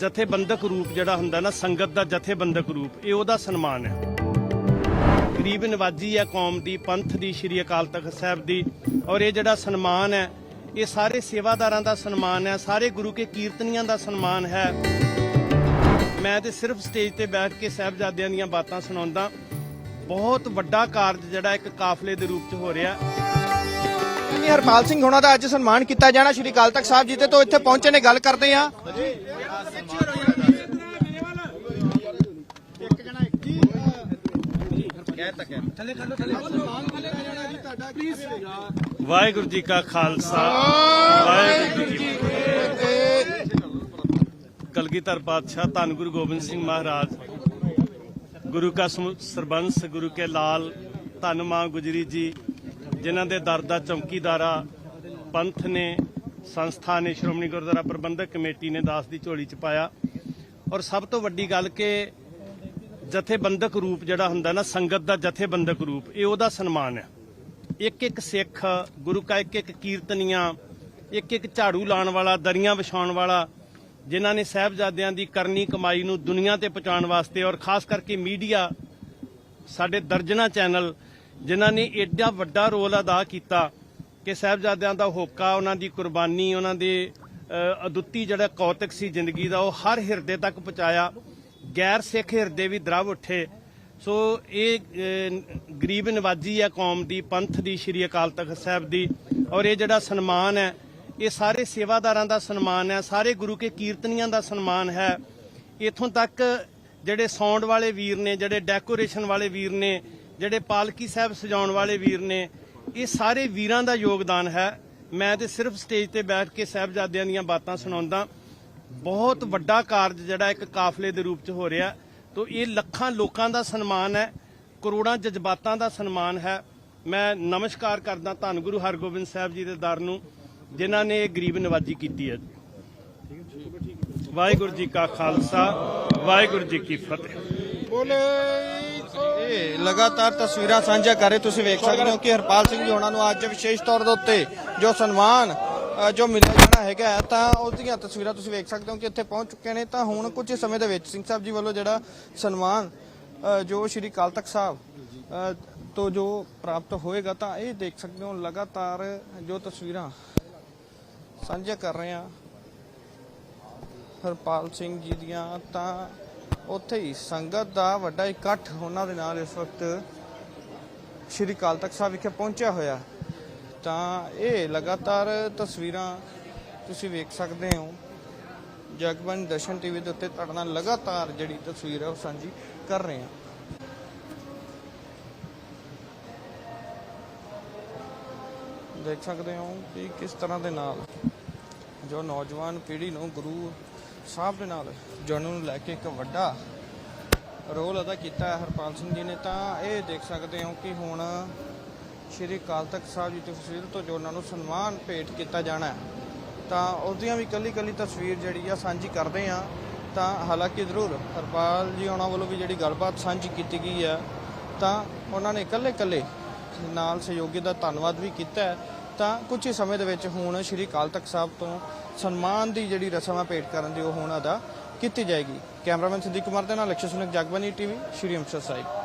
ਜਥੇਬੰਦਕ ਰੂਪ ਜਿਹੜਾ ਹੁੰਦਾ ਨਾ, ਸੰਗਤ ਦਾ ਜਥੇਬੰਦਕ ਰੂਪ, ਇਹ ਉਹਦਾ ਸਨਮਾਨ ਹੈ। ਗਰੀਬ ਨਵਾਜੀ ਹੈ ਕੌਮ ਦੀ, ਪੰਥ ਦੀ, ਸ਼੍ਰੀ ਅਕਾਲ ਤਖਤ ਸਾਹਿਬ ਦੀ, ਔਰ ਇਹ ਜਿਹੜਾ ਸਨਮਾਨ ਹੈ, ਇਹ ਸਾਰੇ ਸੇਵਾਦਾਰਾਂ ਦਾ ਸਨਮਾਨ ਹੈ, ਸਾਰੇ ਗੁਰੂ ਕੇ ਕੀਰਤਨੀਆਂ ਦਾ ਸਨਮਾਨ ਹੈ। ਮੈਂ ਤੇ ਸਿਰਫ ਸਟੇਜ ਤੇ ਬੈਠ ਕੇ ਸਾਹਿਬਜ਼ਾਦਿਆਂ ਦੀਆਂ ਬਾਤਾਂ ਸੁਣਾਉਂਦਾ, ਬਹੁਤ ਵੱਡਾ ਕਾਰਜ ਜਿਹੜਾ ਇੱਕ ਕਾਫਲੇ ਦੇ ਰੂਪ 'ਚ ਹੋ ਰਿਹਾ। ਨਹੀਂ ਹਰਪਾਲ ਸਿੰਘ ਹੋਣਾ ਦਾ ਅੱਜ ਸਨਮਾਨ ਕੀਤਾ ਜਾਣਾ, ਸ਼੍ਰੀ ਅਕਾਲ ਤਖਤ ਸਾਹਿਬ ਜੀ ਤੇ ਤੋਂ ਇੱਥੇ ਪਹੁੰਚੇ ਨੇ, ਗੱਲ ਕਰਦੇ ਆ ਵਾਹਿਗੁਰੂ ਜੀ ਕਾ ਖਾਲਸਾ, ਵਾਹਿਗੁਰੂ ਜੀ ਕੀ ਫਤਿਹ। ਕਲਗੀਧਰ ਪਾਤਸ਼ਾਹ ਧੰਨ ਗੁਰੂ ਗੋਬਿੰਦ ਸਿੰਘ ਮਹਾਰਾਜ, ਗੁਰੂ ਕਾ ਸਰਬੰਸ, ਗੁਰੂ ਕੇ ਲਾਲ, ਧੰਨ ਮਾਂ ਗੁਜਰੀ ਜੀ ਜਿਨ੍ਹਾਂ ਦੇ ਦਰ ਦਾ ਚੌਕੀਦਾਰਾ ਪੰਥ ਨੇ, ਸੰਸਥਾ ਨੇ, ਸ਼੍ਰੋਮਣੀ ਗੁਰਦੁਆਰਾ ਪ੍ਰਬੰਧਕ ਕਮੇਟੀ ਨੇ ਦਾਸ ਦੀ ਝੋਲੀ ਚ ਪਾਇਆ। ਔਰ ਸਭ ਤੋਂ ਵੱਡੀ ਗੱਲ ਕਿ ਜਥੇਬੰਦਕ ਰੂਪ ਜਿਹੜਾ ਹੁੰਦਾ ਨਾ, ਸੰਗਤ ਦਾ ਜਥੇਬੰਦਕ ਰੂਪ, ਇਹ ਉਹਦਾ ਸਨਮਾਨ ਹੈ। ਇੱਕ ਇੱਕ ਸਿੱਖ, ਗੁਰੂ ਕਾ ਇੱਕ ਇੱਕ ਕੀਰਤਨੀਆਂ ਇੱਕ ਇੱਕ ਝਾੜੂ ਲਾਉਣ ਵਾਲਾ, ਦਰੀਆਂ ਵਿਛਾਉਣ ਵਾਲਾ, ਜਿਨ੍ਹਾਂ ਨੇ ਸਾਹਿਬਜ਼ਾਦਿਆਂ ਦੀ ਕਰਨੀ ਕਮਾਈ ਨੂੰ ਦੁਨੀਆ ਤੇ ਪਹੁੰਚਾਉਣ ਵਾਸਤੇ ਔਰ ਖਾਸ ਕਰਕੇ ਮੀਡੀਆ, ਸਾਡੇ ਦਰਜਨਾ ਚੈਨਲ ਜਿਨ੍ਹਾਂ ਨੇ ਏਡਾ ਵੱਡਾ ਰੋਲ ਅਦਾ ਕੀਤਾ ਕਿ ਸਾਹਿਬਜ਼ਾਦਿਆਂ ਦਾ ਹੋਕਾ, ਉਹਨਾਂ ਦੀ ਕੁਰਬਾਨੀ, ਉਹਨਾਂ ਦੇ ਅਦੁੱਤੀ ਜਿਹੜਾ ਕੌਤਕ ਸੀ ਜ਼ਿੰਦਗੀ ਦਾ, ਉਹ ਹਰ ਹਿਰਦੇ ਤੱਕ ਪਹੁੰਚਾਇਆ। ਗੈਰ ਸਿੱਖ ਹਿਰਦੇ ਵੀ ਦਰਵ ਉੱਠੇ। ਸੋ ਇਹ ਗਰੀਬ ਨਵਾਜੀ ਹੈ ਕੌਮ ਦੀ, ਪੰਥ ਦੀ, ਸ਼੍ਰੀ ਅਕਾਲ ਤਖਤ ਸਾਹਿਬ ਦੀ। ਔਰ ਇਹ ਜਿਹੜਾ ਸਨਮਾਨ ਹੈ, ਇਹ ਸਾਰੇ ਸੇਵਾਦਾਰਾਂ ਦਾ ਸਨਮਾਨ ਹੈ, ਸਾਰੇ ਗੁਰੂ ਕੇ ਕੀਰਤਨੀਆਂ ਦਾ ਸਨਮਾਨ ਹੈ। ਇਥੋਂ ਤੱਕ ਜਿਹੜੇ ਸਾਊਂਡ ਵਾਲੇ ਵੀਰ ਨੇ, ਜਿਹੜੇ ਡੈਕੋਰੇਸ਼ਨ ਵਾਲੇ ਵੀਰ ਨੇ ਜਿਹੜੇ ਪਾਲਕੀ ਸਾਹਿਬ ਸਜਾਉਣ ਵਾਲੇ ਵੀਰ ਨੇ, ਇਹ ਸਾਰੇ ਵੀਰਾਂ ਦਾ ਯੋਗਦਾਨ ਹੈ। ਮੈਂ ਤੇ ਸਿਰਫ ਸਟੇਜ ਤੇ ਬੈਠ ਕੇ ਸਾਹਿਬਜ਼ਾਦਿਆਂ ਦੀਆਂ ਬਾਤਾਂ ਸੁਣਾਉਂਦਾ। ਬਹੁਤ ਵੱਡਾ ਕਾਰਜ ਜਿਹੜਾ ਇੱਕ ਕਾਫਲੇ ਦੇ ਰੂਪ 'ਚ ਹੋ ਰਿਹਾ। ਤੋ ਇਹ ਲੱਖਾਂ ਲੋਕਾਂ ਦਾ ਸਨਮਾਨ ਹੈ, ਕਰੋੜਾਂ ਜਜ਼ਬਾਤਾਂ ਦਾ ਸਨਮਾਨ ਹੈ। ਮੈਂ ਨਮਸਕਾਰ ਕਰਦਾ ਧੰਨ ਗੁਰੂ ਹਰਗੋਬਿੰਦ ਸਾਹਿਬ ਜੀ ਦੇ ਦਰ ਨੂੰ, ਜਿਨ੍ਹਾਂ ਨੇ ਇਹ ਗਰੀਬ ਨਵਾਜੀ ਕੀਤੀ ਹੈ। ਵਾਹਿਗੁਰੂ ਜੀ ਕਾ ਖਾਲਸਾ, ਵਾਹਿਗੁਰੂ ਜੀ ਕੀ ਫਤਿਹ। ਇਹ ਲਗਾਤਾਰ ਤਸਵੀਰਾਂ ਸਾਂਝਾ ਕਰ ਰਹੇ ਤੁਸੀਂ ਵੇਖ ਸਕਦੇ ਹੋ ਕਿ ਹਰਪਾਲ ਸਿੰਘ ਜੀ ਹੋਣਾ ਨੂੰ ਅੱਜ ਵਿਸ਼ੇਸ਼ ਤੌਰ ਦੇ ਉੱਤੇ ਜੋ ਸਨਮਾਨ ਜੋ ਮਿਲਿਆ ਜਾਣਾ ਹੈਗਾ ਹੈ, ਤਾਂ ਉਹਦੀਆਂ ਤਸਵੀਰਾਂ ਤੁਸੀਂ ਵੇਖ ਸਕਦੇ ਹੋ ਕਿ ਇੱਥੇ ਪਹੁੰਚ ਚੁੱਕੇ ਨੇ। ਤਾਂ ਹੁਣ ਕੁਝ ਸਮੇਂ ਦੇ ਵਿੱਚ ਸਿੰਘ ਸਾਹਿਬ ਜੀ ਵੱਲੋਂ ਜਿਹੜਾ ਸਨਮਾਨ ਜੋ ਸ਼੍ਰੀ ਅਕਾਲ ਤਖਤ ਸਾਹਿਬ ਤੋਂ ਜੋ ਪ੍ਰਾਪਤ ਹੋਏਗਾ ਤਾਂ ਇਹ ਦੇਖ ਸਕਦੇ ਹੋ ਲਗਾਤਾਰ ਜੋ ਤਸਵੀਰਾਂ ਸਾਂਝਾ ਕਰ ਰਹੇ ਹਾਂ। ਹਰਪਾਲ ਸਿੰਘ ਜੀ ਦੀਆਂ ਤਾਂ ਉੱਥੇ ਹੀ ਸੰਗਤ ਦਾ ਵੱਡਾ ਇਕੱਠ ਉਹਨਾਂ ਦੇ ਨਾਲ ਇਸ ਵਕਤ ਸ਼੍ਰੀ ਅਕਾਲ ਤਖਤ ਸਾਹਿਬ ਵਿਖੇ ਪਹੁੰਚਿਆ ਹੋਇਆ। ਤਾਂ ਇਹ ਲਗਾਤਾਰ ਤਸਵੀਰਾਂ ਤੁਸੀਂ ਵੇਖ ਸਕਦੇ ਹੋ। ਜਗਬਨ ਦਰਸ਼ਨ ਟੀਵੀ ਦੇ ਉੱਤੇ ਤੁਹਾਡੇ ਨਾਲ ਲਗਾਤਾਰ ਜਿਹੜੀ ਤਸਵੀਰ ਹੈ ਉਹ ਸਾਂਝੀ ਕਰ ਰਹੇ ਹਾਂ। ਦੇਖ ਸਕਦੇ ਹੋ ਕਿ ਕਿਸ ਤਰ੍ਹਾਂ ਦੇ ਨਾਲ ਜੋ ਨੌਜਵਾਨ ਪੀੜ੍ਹੀ ਨੂੰ ਗੁਰੂ ਸਾਹਿਬ ਦੇ ਨਾਲ ਜੁੜਨ ਨੂੰ ਲੈ ਕੇ ਇੱਕ ਵੱਡਾ ਰੋਲ ਅਦਾ ਕੀਤਾ ਹੈ ਹਰਪਾਲ ਸਿੰਘ ਜੀ ਨੇ, ਤਾਂ ਇਹ ਦੇਖ ਸਕਦੇ ਹੋ ਕਿ ਹੁਣ ਸ਼੍ਰੀ ਅਕਾਲ ਤਖਤ ਸਾਹਿਬ ਜੀ ਦੀ ਤਸਵੀਰ ਤੋਂ ਜੋ ਉਹਨਾਂ ਨੂੰ ਸਨਮਾਨ ਭੇਟ ਕੀਤਾ ਜਾਣਾ ਹੈ, ਤਾਂ ਉਹਦੀਆਂ ਵੀ ਕੱਲੀ ਕੱਲੀ ਤਸਵੀਰ ਜਿਹੜੀ ਆ ਸਾਂਝੀ ਕਰਦੇ ਆ ਤਾਂ ਹਾਲਾਂਕਿ ਜ਼ਰੂਰ ਹਰਪਾਲ ਜੀ ਉਹਨਾਂ ਵੱਲੋਂ ਵੀ ਜਿਹੜੀ ਗੱਲਬਾਤ ਸਾਂਝੀ ਕੀਤੀ ਗਈ ਹੈ, ਤਾਂ ਉਹਨਾਂ ਨੇ ਇਕੱਲੇ ਇਕੱਲੇ ਨਾਲ ਸਹਿਯੋਗੀ ਦਾ ਧੰਨਵਾਦ ਵੀ ਕੀਤਾ ਹੈ। ਤਾਂ ਕੁਝ ਹੀ ਸਮੇਂ ਦੇ ਵਿੱਚ ਹੁਣ ਸ਼੍ਰੀ ਕਾਲ ਤਖਤ ਸਾਹਿਬ ਤੋਂ ਸਨਮਾਨ ਦੀ ਜਿਹੜੀ ਰਸਮ ਆ ਭੇਟ ਕਰਨ ਦੀ ਉਹ ਹੁਣ ਅਦਾ ਕੀਤੀ ਜਾਏਗੀ। ਕੈਮਰਾਮੈਨ ਸੰਦੀਪ ਕੁਮਾਰ ਦੇ ਨਾਲ ਲਕਸ਼ਯ ਸੁਨਕ ਜਗਬਾਨੀ ਟੀਵੀ, ਸ਼੍ਰੀ ਅੰਮ੍ਰਿਤਸਰ ਸਾਹਿਬ।